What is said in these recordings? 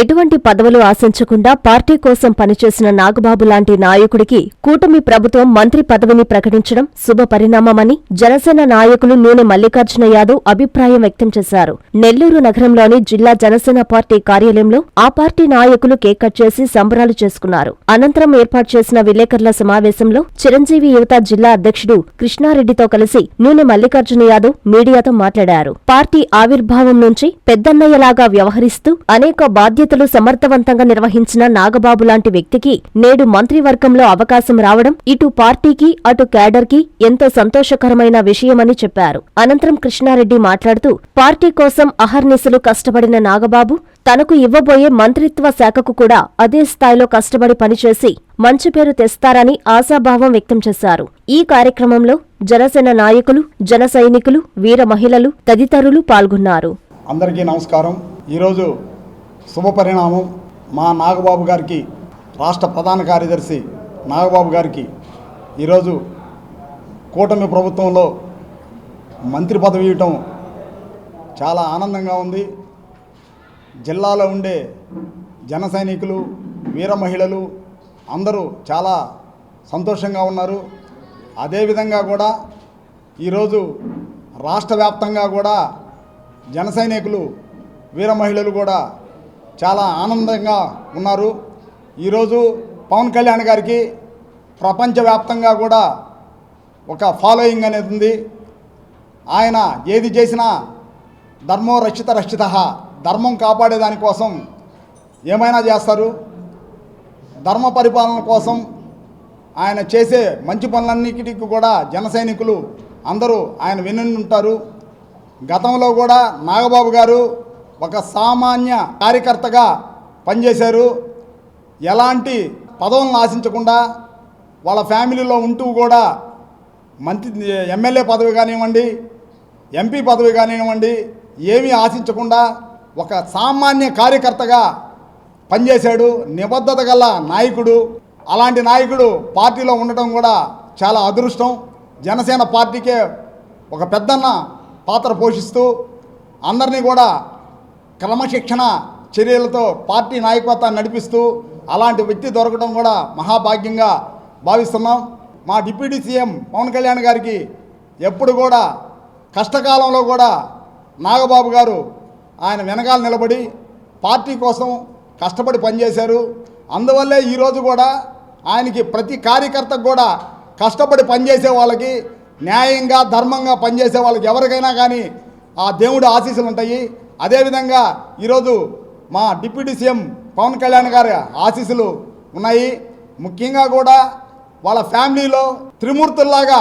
ఎటువంటి పదవులు ఆశించకుండా పార్టీ కోసం పనిచేసిన నాగబాబు లాంటి నాయకుడికి కూటమి ప్రభుత్వం మంత్రి పదవిని ప్రకటించడం శుభ పరిణామమని జనసేన నాయకులు నూనె మల్లికార్జున యాదవ్ అభిప్రాయం వ్యక్తం చేశారు. నెల్లూరు నగరంలోని జిల్లా జనసేన పార్టీ కార్యాలయంలో ఆ పార్టీ నాయకులు కేక్ కట్ చేసి సంబరాలు చేసుకున్నారు. అనంతరం ఏర్పాటు చేసిన విలేకరుల సమావేశంలో చిరంజీవి యువత జిల్లా అధ్యక్షుడు కృష్ణారెడ్డితో కలిసి నూనె మల్లికార్జున యాదవ్ మీడియాతో మాట్లాడారు. పార్టీ ఆవిర్భావం నుంచి పెద్దన్నయ్యలాగా వ్యవహరిస్తూ అనేక బాధ్యత బాధ్యతలు సమర్థవంతంగా నిర్వహించిన నాగబాబు లాంటి వ్యక్తికి నేడు మంత్రివర్గంలో అవకాశం రావడం ఇటు పార్టీకి అటు క్యాడర్కి ఎంతో సంతోషకరమైన విషయమని చెప్పారు. అనంతరం కృష్ణారెడ్డి మాట్లాడుతూ పార్టీ కోసం అహర్నిశలు కష్టపడిన నాగబాబు తనకు ఇవ్వబోయే మంత్రిత్వ శాఖకు కూడా అదే స్థాయిలో కష్టపడి పనిచేసి మంచి పేరు తెస్తారని ఆశాభావం వ్యక్తం చేశారు. ఈ కార్యక్రమంలో జనసేన నాయకులు జన సైనికులు వీర మహిళలు తదితరులు పాల్గొన్నారు. అందరికీ నమస్కారం. ఈరోజు శుభ పరిణామం మా నాగబాబు గారికి రాష్ట్ర ప్రధాన కార్యదర్శి నాగబాబు గారికి. ఈరోజు కూటమి ప్రభుత్వంలో మంత్రి పదవి ఇవ్వటం చాలా ఆనందంగా ఉంది. జిల్లాలో ఉండే జన సైనికులు వీర మహిళలు అందరూ చాలా సంతోషంగా ఉన్నారు. అదేవిధంగా కూడా ఈరోజు రాష్ట్ర వ్యాప్తంగా కూడా జన సైనికులు వీర మహిళలు కూడా చాలా ఆనందంగా ఉన్నారు. ఈరోజు పవన్ కళ్యాణ్ గారికి ప్రపంచవ్యాప్తంగా కూడా ఒక ఫాలోయింగ్ అనేది ఉంది. ఆయన ఏది చేసినా ధర్మో రక్షిత రక్షిత ధర్మం కాపాడేదానికోసం ఏమైనా చేస్తారు? ధర్మ పరిపాలన కోసం ఆయన చేసే మంచి పనులన్నిటికీ కూడా జన సైనికులు అందరూ ఆయన వినుంటారు గతంలో కూడా నాగబాబు గారు ఒక సామాన్య కార్యకర్తగా పనిచేశారు. ఎలాంటి పదవులను ఆశించకుండా వాళ్ళ ఫ్యామిలీలో ఉంటూ కూడా మంత్రి ఎమ్మెల్యే పదవి కానివ్వండి ఎంపీ పదవి కానివ్వండి ఏమీ ఆశించకుండా ఒక సామాన్య కార్యకర్తగా పనిచేశాడు. నిబద్ధత గల నాయకుడు. అలాంటి నాయకుడు పార్టీలో ఉండటం కూడా చాలా అదృష్టం. జనసేన పార్టీకే ఒక పెద్దన్న పాత్ర పోషిస్తూ అందరినీ కూడా క్రమశిక్షణ చర్యలతో పార్టీ నాయకత్వాన్ని నడిపిస్తూ అలాంటి వ్యక్తి దొరకడం కూడా మహాభాగ్యంగా భావిస్తున్నాం. మా డిప్యూటీ సీఎం పవన్ కళ్యాణ్ గారికి ఎప్పుడు కూడా కష్టకాలంలో కూడా నాగబాబు గారు ఆయన వెనకాల నిలబడి పార్టీ కోసం కష్టపడి పనిచేశారు. అందువల్లే ఈరోజు కూడా ఆయనకి ప్రతి కార్యకర్తకు కూడా కష్టపడి పనిచేసే వాళ్ళకి న్యాయంగా ధర్మంగా పనిచేసే వాళ్ళకి ఎవరికైనా కానీ ఆ దేవుడి ఆశీస్సులు ఉంటాయి. అదేవిధంగా ఈరోజు మా డిప్యూటీ సీఎం పవన్ కళ్యాణ్ గారి ఆశీస్సులు ఉన్నాయి. ముఖ్యంగా కూడా వాళ్ళ ఫ్యామిలీలో త్రిమూర్తుల్లాగా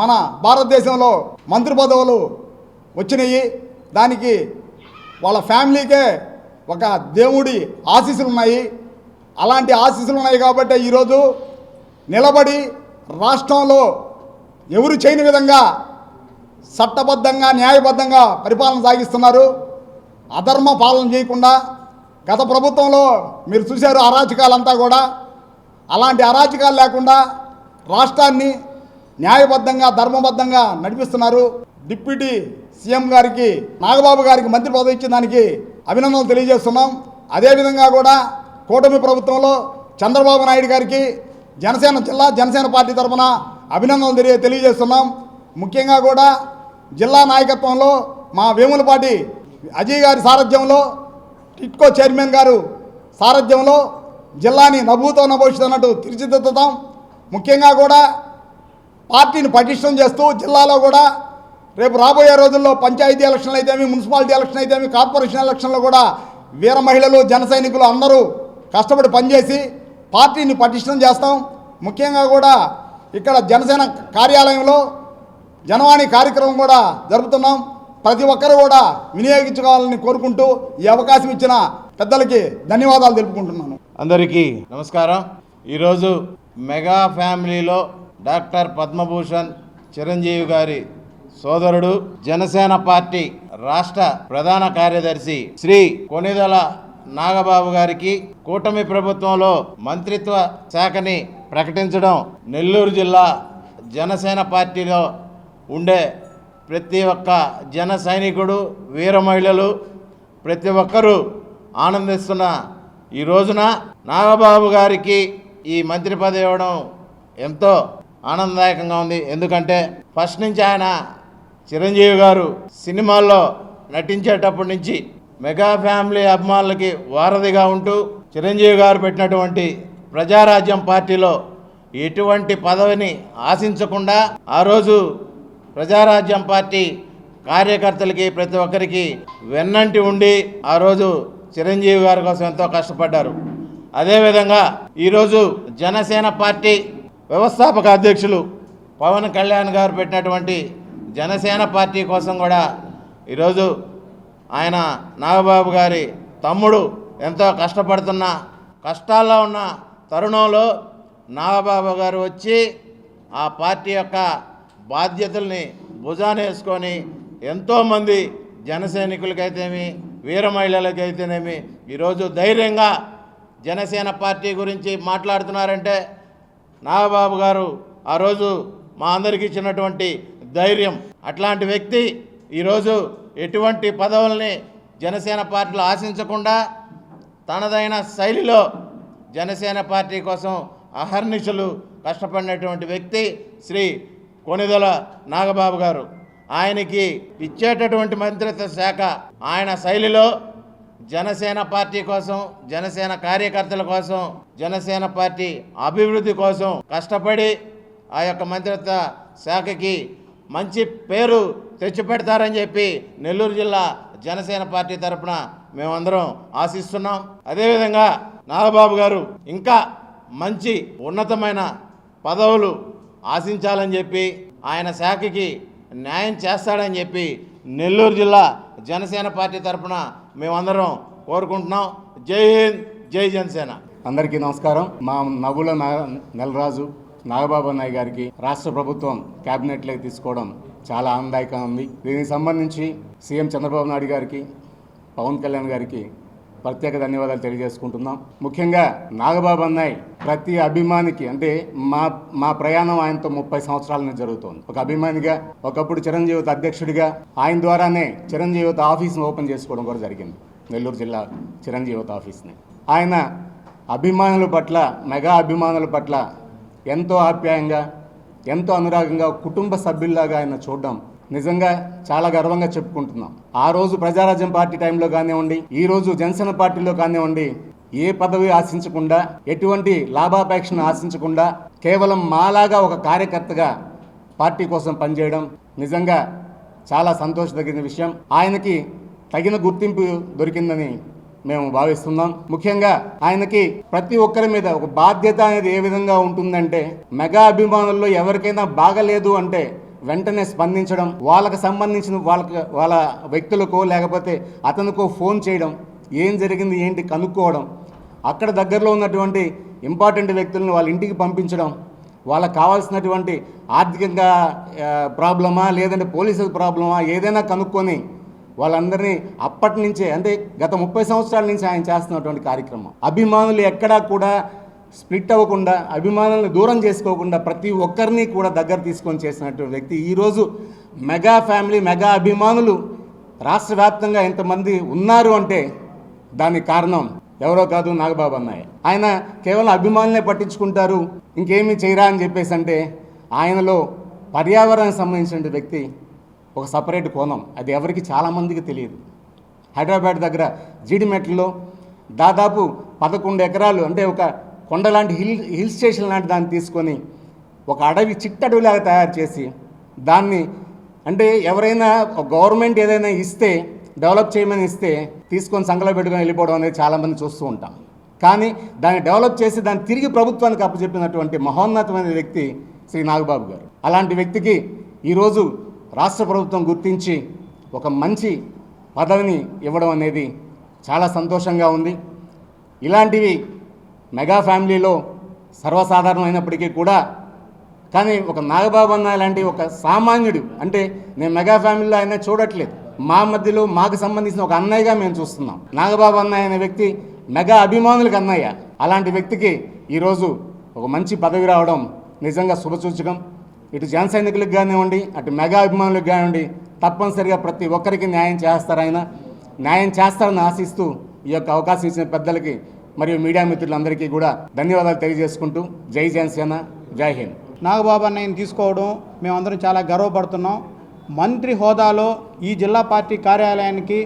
మన భారతదేశంలో మంత్రి పదవులు వచ్చినాయి. దానికి వాళ్ళ ఫ్యామిలీకే ఒక దేవుడి ఆశీస్సులు ఉన్నాయి. అలాంటి ఆశీస్సులు ఉన్నాయి కాబట్టి ఈరోజు నిలబడి రాష్ట్రంలో ఎవరు చేయని విధంగా చట్టబద్ధంగా న్యాయబద్ధంగా పరిపాలన సాగిస్తున్నారు. అధర్మ పాలన చేయకుండా గత ప్రభుత్వంలో మీరు చూశారు అరాచకాలంతా కూడా. అలాంటి అరాచకాలు లేకుండా రాష్ట్రాన్ని న్యాయబద్ధంగా ధర్మబద్ధంగా నడిపిస్తున్నారు. డిప్యూటీ సీఎం గారికి నాగబాబు గారికి మంత్రి పదవి ఇచ్చిన దానికి అభినందనలు తెలియజేస్తున్నాం. అదేవిధంగా కూడా కూటమి ప్రభుత్వంలో చంద్రబాబు నాయుడు గారికి జనసేన జిల్లా జనసేన పార్టీ తరఫున అభినందనలు తెలియ తెలియజేస్తున్నాం. ముఖ్యంగా కూడా జిల్లా నాయకత్వంలో మా వేములపాటి అజయ్ గారి సారథ్యంలో టిట్కో చైర్మన్ గారు సారథ్యంలో జిల్లాని నభూతో నభవిష్యత్ అన్నట్టు తీర్చిదిద్దుతాం. ముఖ్యంగా కూడా పార్టీని పటిష్టం చేస్తూ జిల్లాలో కూడా రేపు రాబోయే రోజుల్లో పంచాయతీ ఎలక్షన్లు అయితేమి మున్సిపాలిటీ ఎలక్షన్ అయితేమి కార్పొరేషన్ ఎలక్షన్లో కూడా వీర మహిళలు జన సైనికులు అందరూ కష్టపడి పనిచేసి పార్టీని పటిష్టం చేస్తాం. ముఖ్యంగా కూడా ఇక్కడ జనసేన కార్యాలయంలో జనవాణి కార్యక్రమం కూడా జరుపుతున్నాం. ప్రతి ఒక్కరు కూడా వినియోగించుకోవాలని కోరుకుంటూ ఈ అవకాశం ఇచ్చిన పెద్దలకి ధన్యవాదాలు తెలుపుకుంటున్నాను. అందరికీ నమస్కారం. ఈరోజు మెగా ఫ్యామిలీలో డాక్టర్ పద్మభూషణ్ చిరంజీవి గారి సోదరుడు జనసేన పార్టీ రాష్ట్ర ప్రధాన కార్యదర్శి శ్రీ కొనిదల నాగబాబు గారికి కూటమి ప్రభుత్వంలో మంత్రిత్వ శాఖని ప్రకటించడం నెల్లూరు జిల్లా జనసేన పార్టీలో ఉండే ప్రతి ఒక్క జన సైనికుడు వీర మహిళలు ప్రతి ఒక్కరూ ఆనందిస్తున్న ఈ రోజున నాగబాబు గారికి ఈ మంత్రి పదవి ఇవ్వడం ఎంతో ఆనందదాయకంగా ఉంది. ఎందుకంటే ఫస్ట్ నుంచి ఆయన చిరంజీవి గారు సినిమాల్లో నటించేటప్పటి నుంచి మెగా ఫ్యామిలీ అభిమానులకి వారధిగా ఉంటూ చిరంజీవి గారు పెట్టినటువంటి ప్రజారాజ్యం పార్టీలో ఎటువంటి పదవిని ఆశించకుండా ఆ రోజు ప్రజారాజ్యం పార్టీ కార్యకర్తలకి ప్రతి ఒక్కరికి వెన్నంటి ఉండి ఆ రోజు చిరంజీవి గారి కోసం ఎంతో కష్టపడ్డారు. అదేవిధంగా ఈరోజు జనసేన పార్టీ వ్యవస్థాపక అధ్యక్షులు పవన్ కళ్యాణ్ గారు పెట్టినటువంటి జనసేన పార్టీ కోసం కూడా ఈరోజు ఆయన నాగబాబు గారి తమ్ముడు ఎంతో కష్టపడుతున్న కష్టాల్లో ఉన్న తరుణంలో నాగబాబు గారు వచ్చి ఆ పార్టీ యొక్క బాధ్యతల్ని భుజానేసుకొని ఎంతోమంది జనసైనికులకైతేమి వీర మహిళలకైతేనేమి ఈరోజు ధైర్యంగా జనసేన పార్టీ గురించి మాట్లాడుతున్నారంటే నాగబాబు గారు ఆ రోజు మా అందరికి ఇచ్చినటువంటి ధైర్యం. అట్లాంటి వ్యక్తి ఈరోజు ఎటువంటి పదవుల్ని జనసేన పార్టీలో ఆశించకుండా తనదైన శైలిలో జనసేన పార్టీ కోసం అహర్నిశలు కష్టపడినటువంటి వ్యక్తి శ్రీ కొనిదల నాగబాబు గారు. ఆయనకి ఇచ్చేటటువంటి మంత్రిత్వ శాఖ ఆయన శైలిలో జనసేన పార్టీ కోసం జనసేన కార్యకర్తల కోసం జనసేన పార్టీ అభివృద్ధి కోసం కష్టపడి ఆ యొక్క మంత్రిత్వ శాఖకి మంచి పేరు తెచ్చిపెడతారని చెప్పి నెల్లూరు జిల్లా జనసేన పార్టీ తరఫున మేమందరం ఆశిస్తున్నాం. అదేవిధంగా నాగబాబు గారు ఇంకా మంచి ఉన్నతమైన పదవులు ఆశించాలని చెప్పి ఆయన శాఖకి న్యాయం చేస్తాడని చెప్పి నెల్లూరు జిల్లా జనసేన పార్టీ తరఫున మేమందరం కోరుకుంటున్నాం. జై హింద్ జై జనసేన. అందరికీ నమస్కారం. మా నవ్వుల నెలరాజు నాగబాబు అన్నయ్య గారికి రాష్ట్ర ప్రభుత్వం క్యాబినెట్లోకి తీసుకోవడం చాలా ఆనందదాయకంగా ఉంది. దీనికి సంబంధించి సీఎం చంద్రబాబు నాయుడు గారికి పవన్ కళ్యాణ్ గారికి ప్రత్యేక ధన్యవాదాలు తెలియజేసుకుంటున్నాం. ముఖ్యంగా నాగబాబు అన్నయ్య ప్రతి అభిమానికి అంటే మా మా ప్రయాణం ఆయనతో ముప్పై సంవత్సరాల నుంచి జరుగుతోంది. ఒక అభిమానిగా ఒకప్పుడు చిరంజీవిత అధ్యక్షుడిగా ఆయన ద్వారానే చిరంజీవిత ఆఫీస్ని ఓపెన్ చేసుకోవడం కూడా జరిగింది. నెల్లూరు జిల్లా చిరంజీవిత ఆఫీస్ని. ఆయన అభిమానుల పట్ల మెగా అభిమానుల పట్ల ఎంతో ఆప్యాయంగా ఎంతో అనురాగంగా కుటుంబ సభ్యుల్లాగా ఆయన చూడడం నిజంగా చాలా గర్వంగా చెప్పుకుంటున్నాం. ఆ రోజు ప్రజారాజ్యం పార్టీ టైంలో కానివ్వండి ఈ రోజు జనసేన పార్టీలో కానివ్వండి ఏ పదవి ఆశించకుండా ఎటువంటి లాభాపేక్షను ఆశించకుండా కేవలం మాలాగా ఒక కార్యకర్తగా పార్టీ కోసం పనిచేయడం నిజంగా చాలా సంతోషదగిన విషయం. ఆయనకి తగిన గుర్తింపు దొరికిందని మేము భావిస్తున్నాం. ముఖ్యంగా ఆయనకి ప్రతి ఒక్కరి మీద ఒక బాధ్యత అనేది ఏ విధంగా ఉంటుందంటే మెగా అభిమానుల్లో ఎవరికైనా బాగలేదు అంటే వెంటనే స్పందించడం వాళ్ళకి సంబంధించిన వాళ్ళకి వాళ్ళ వ్యక్తులకో లేకపోతే అతనికో ఫోన్ చేయడం ఏం జరిగింది ఏంటి కనుక్కోవడం అక్కడ దగ్గరలో ఉన్నటువంటి ఇంపార్టెంట్ వ్యక్తులను వాళ్ళ ఇంటికి పంపించడం వాళ్ళకి కావాల్సినటువంటి ఆర్థికంగా ప్రాబ్లమా లేదంటే పోలీసుల ప్రాబ్లమా ఏదైనా కనుక్కొని వాళ్ళందరినీ అప్పటి నుంచే అంటే గత ముప్పై సంవత్సరాల నుంచి ఆయన చేస్తున్నటువంటి కార్యక్రమం. అభిమానులు ఎక్కడా కూడా స్ప్లిట్ అవ్వకుండా అభిమానులను దూరం చేసుకోకుండా ప్రతి ఒక్కరిని కూడా దగ్గర తీసుకొని చేసినటువంటి వ్యక్తి. ఈరోజు మెగా ఫ్యామిలీ మెగా అభిమానులు రాష్ట్ర వ్యాప్తంగా ఎంతమంది ఉన్నారు అంటే దానికి కారణం ఎవరో కాదు నాగబాబు అన్నయ్య. ఆయన కేవలం అభిమానులనే పట్టించుకుంటారు ఇంకేమీ చేయరా అని చెప్పేసి అంటే ఆయనలో పర్యావరణానికి సంబంధించిన వ్యక్తి ఒక సపరేట్ కోణం. అది ఎవరికి చాలామందికి తెలియదు. హైదరాబాద్ దగ్గర జీడిమెట్లలో దాదాపు పదకొండు ఎకరాలు అంటే ఒక కొండ లాంటి హిల్ హిల్ స్టేషన్ లాంటి దాన్ని తీసుకొని ఒక అడవి చిట్టడవిలాగా తయారు చేసి దాన్ని అంటే ఎవరైనా ఒక గవర్నమెంట్ ఏదైనా ఇస్తే డెవలప్ చేయమని ఇస్తే తీసుకొని సంకలో పెట్టుకొని వెళ్ళిపోవడం అనేది చాలామంది చూస్తూ ఉంటాం. కానీ దాన్ని డెవలప్ చేసి దాన్ని తిరిగి ప్రభుత్వానికి అప్పచెప్పినటువంటి మహోన్నతమైన వ్యక్తి శ్రీ నాగబాబు గారు. అలాంటి వ్యక్తికి ఈరోజు రాష్ట్ర ప్రభుత్వం గుర్తించి ఒక మంచి పదవిని ఇవ్వడం అనేది చాలా సంతోషంగా ఉంది. ఇలాంటివి మెగా ఫ్యామిలీలో సర్వసాధారణమైనప్పటికీ కూడా కానీ ఒక నాగబాబు అన్న లాంటి ఒక సామాన్యుడు అంటే నేను మెగా ఫ్యామిలీలో ఆయన చూడట్లేదు. మా మధ్యలో మాకు సంబంధించిన ఒక అన్నయ్యగా మేము చూస్తున్నాం. నాగబాబు అన్నయ్య అనే వ్యక్తి మెగా అభిమానులకు అన్నయ్య. అలాంటి వ్యక్తికి ఈరోజు ఒక మంచి పదవి రావడం నిజంగా శుభసూచకం. ఇటు జన సైనికులకు కానివ్వండి అటు మెగా అభిమానులకు కానివ్వండి తప్పనిసరిగా ప్రతి ఒక్కరికి న్యాయం చేస్తారు ఆయన న్యాయం చేస్తారని ఆశిస్తూ ఈ యొక్క అవకాశం ఇచ్చిన పెద్దలకి మరియు మీడియా మిత్రులందరికీ కూడా ధన్యవాదాలు తెలియజేసుకుంటూ జై జనసేన జై హింద్. నాగబాబు అన్నయ్యని తీసుకోవడం మేమందరం చాలా గర్వపడుతున్నాం. మంత్రి హోదాలో ఈ జిల్లా పార్టీ కార్యాలయానికి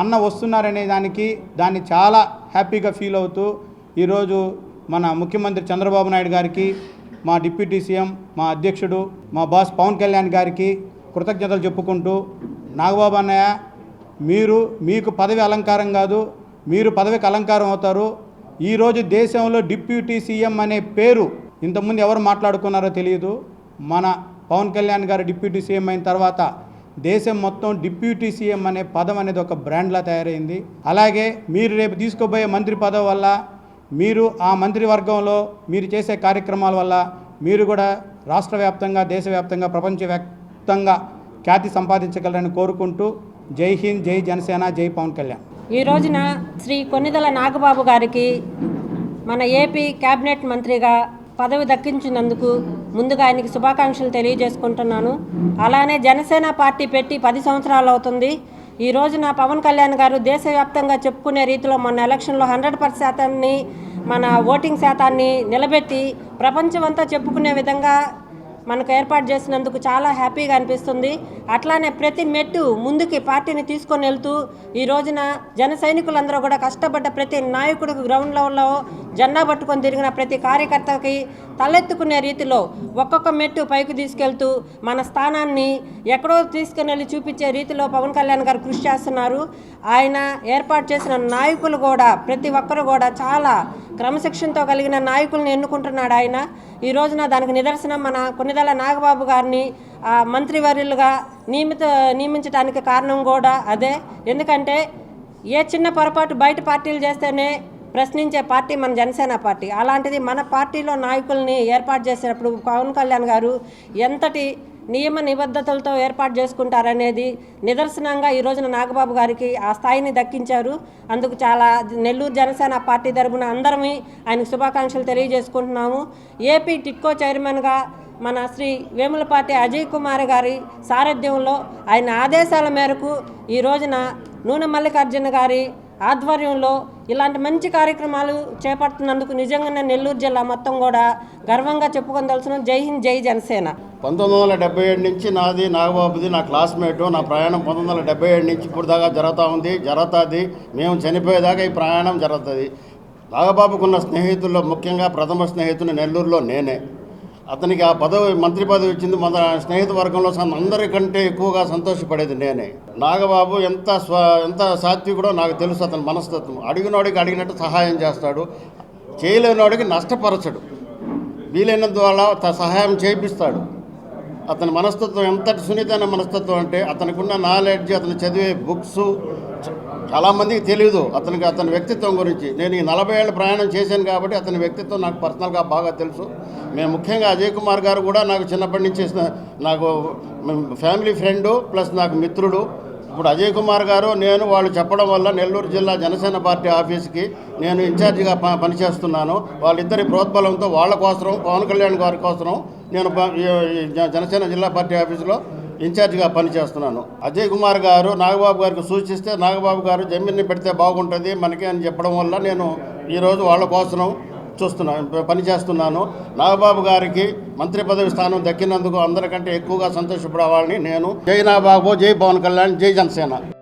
అన్న వస్తున్నారనే దానికి దాన్ని చాలా హ్యాపీగా ఫీల్ అవుతూ ఈరోజు మన ముఖ్యమంత్రి చంద్రబాబు నాయుడు గారికి మా డిప్యూటీ సీఎం మా అధ్యక్షుడు మా బాస్ పవన్ కళ్యాణ్ గారికి కృతజ్ఞతలు చెప్పుకుంటూ నాగబాబు అన్నయ్య మీరు మీకు పదవి అలంకారం కాదు మీరు పదవికి అలంకారం అవుతారు ఈరోజు దేశంలో డిప్యూటీ సీఎం అనే పేరు ఇంతకుముందు ఎవరు మాట్లాడుకున్నారో తెలియదు. మన పవన్ కళ్యాణ్ గారు డిప్యూటీ సీఎం అయిన తర్వాత దేశం మొత్తం డిప్యూటీ సీఎం అనే పదం అనేది ఒక బ్రాండ్లా తయారైంది. అలాగే మీరు రేపు తీసుకోబోయే మంత్రి పదవి వల్ల మీరు ఆ మంత్రివర్గంలో మీరు చేసే కార్యక్రమాల వల్ల మీరు కూడా రాష్ట్ర వ్యాప్తంగా దేశవ్యాప్తంగా ప్రపంచవ్యాప్తంగా ఖ్యాతి సంపాదించగలరని కోరుకుంటూ జై హింద్ జై జనసేన జై పవన్ కళ్యాణ్. ఈ రోజున శ్రీ కొన్నిదల నాగబాబు గారికి మన ఏపీ క్యాబినెట్ మంత్రిగా పదవి దక్కించినందుకు ముందుగా ఆయనకి శుభాకాంక్షలు తెలియజేసుకుంటున్నాను. అలానే జనసేన పార్టీ పెట్టి పది సంవత్సరాలు అవుతుంది. ఈ రోజున పవన్ కళ్యాణ్ గారు దేశవ్యాప్తంగా చెప్పుకునే రీతిలో మన ఎలక్షన్లో హండ్రెడ్ పర్సెంట్ శాతాన్ని మన ఓటింగ్ శాతాన్ని నిలబెట్టి ప్రపంచమంతా చెప్పుకునే విధంగా మనకు ఏర్పాటు చేసినందుకు చాలా హ్యాపీగా అనిపిస్తుంది. అట్లానే ప్రతి మెట్టు ముందుకి పార్టీని తీసుకొని వెళ్తూ ఈ రోజున జన సైనికులందరూ కూడా కష్టపడ్డ ప్రతి నాయకుడికి గ్రౌండ్ లెవెల్లో జెండా పట్టుకొని తిరిగిన ప్రతి కార్యకర్తకి తలెత్తుకునే రీతిలో ఒక్కొక్క మెట్టు పైకి తీసుకెళ్తూ మన స్థానాన్ని ఎక్కడో తీసుకుని వెళ్ళి చూపించే రీతిలో పవన్ కళ్యాణ్ గారు కృషి చేస్తున్నారు. ఆయన ఏర్పాటు చేసిన నాయకులు కూడా ప్రతి ఒక్కరు కూడా చాలా క్రమశిక్షణతో కలిగిన నాయకుల్ని ఎన్నుకుంటున్నాడు ఆయన. ఈ రోజున దానికి నిదర్శనం మన కొన్నిదల నాగబాబు గారిని మంత్రివర్యులుగా నియమిత నియమించడానికి కారణం కూడా అదే. ఎందుకంటే ఏ చిన్న పొరపాటు బయట పార్టీలు చేస్తేనే ప్రశ్నించే పార్టీ మన జనసేన పార్టీ. అలాంటిది మన పార్టీలో నాయకుల్ని ఏర్పాటు చేసినప్పుడు పవన్ కళ్యాణ్ గారు ఎంతటి నియమ నిబద్ధతలతో ఏర్పాటు చేసుకుంటారనేది నిదర్శనంగా ఈ రోజున నాగబాబు గారికి ఆ స్థాయిని దక్కించారు. అందుకు చాలా నెల్లూరు జనసేన పార్టీ తరపున అందరమీ ఆయనకు శుభాకాంక్షలు తెలియజేసుకుంటున్నాము. ఏపీ టిట్కో చైర్మన్గా మన శ్రీ వేములపాటి అజయ్ కుమార్ గారి సారథ్యంలో ఆయన ఆదేశాల మేరకు ఈ రోజున నూనె మల్లికార్జున గారి ఆధ్వర్యంలో ఇలాంటి మంచి కార్యక్రమాలు చేపడుతున్నందుకు నిజంగానే నెల్లూరు జిల్లా మొత్తం కూడా గర్వంగా చెప్పుకోదలసిన జై హింద్ జై జనసేన. పంతొమ్మిది వందల డెబ్బై ఏడు నుంచి నాది నాగబాబుది నా క్లాస్మేటు నా ప్రయాణం పంతొమ్మిది వందల డెబ్బై ఏడు నుంచి ఇప్పుడు దాకా జరుగుతూ ఉంది జరుగుతుంది. మేము చనిపోయేదాకా ఈ ప్రయాణం జరుగుతుంది. నాగబాబుకున్న స్నేహితుల్లో ముఖ్యంగా ప్రథమ స్నేహితుడు నెల్లూరులో నేనే. అతనికి ఆ పదవి మంత్రి పదవి ఇచ్చింది మన స్నేహిత వర్గంలో అందరికంటే ఎక్కువగా సంతోషపడేది నేనే. నాగబాబు ఎంత స్వ ఎంత సాత్వికుడో నాకు తెలుసు అతని మనస్తత్వం. అడిగినోడికి అడిగినట్టు సహాయం చేస్తాడు. చేయలేనివాడికి నష్టపరచడు. వీలైనంత వల్ల సహాయం చేయిస్తాడు అతని మనస్తత్వం ఎంతటి సున్నితమైన మనస్తత్వం అంటే అతనికి ఉన్న నాలెడ్జ్ అతను చదివే బుక్స్ చాలామందికి తెలియదు అతనికి అతని వ్యక్తిత్వం గురించి. నేను ఈ నలభై ఏళ్ళ ప్రయాణం చేశాను కాబట్టి అతని వ్యక్తిత్వం నాకు పర్సనల్గా బాగా తెలుసు. మేము ముఖ్యంగా అజయ్ కుమార్ గారు కూడా నాకు చిన్నప్పటి నుంచి చేసిన నాకు ఫ్యామిలీ ఫ్రెండు ప్లస్ నాకు మిత్రుడు. ఇప్పుడు అజయ్ కుమార్ గారు నేను వాళ్ళు చెప్పడం వల్ల నెల్లూరు జిల్లా జనసేన పార్టీ ఆఫీస్కి నేను ఇన్ఛార్జిగా ప పనిచేస్తున్నాను. వాళ్ళిద్దరి ప్రోద్బలంతో వాళ్ళ కోసం పవన్ కళ్యాణ్ గారి కోసం నేను ప- జనసేన జిల్లా పార్టీ ఆఫీసులో ఇన్ఛార్జిగా పనిచేస్తున్నాను. అజయ్ కుమార్ గారు నాగబాబు గారికి సూచిస్తే నాగబాబు గారు జమీన్ని పెడితే బాగుంటుంది మనకి అని చెప్పడం వల్ల నేను ఈరోజు వాళ్ళ కోసం చూస్తున్నాను పనిచేస్తున్నాను. నాగబాబు గారికి మంత్రి పదవి స్థానం దక్కినందుకు అందరికంటే ఎక్కువగా సంతోషపడవాలని నేను. జై నాగబాబు జై పవన్ కళ్యాణ్ జై Janasena.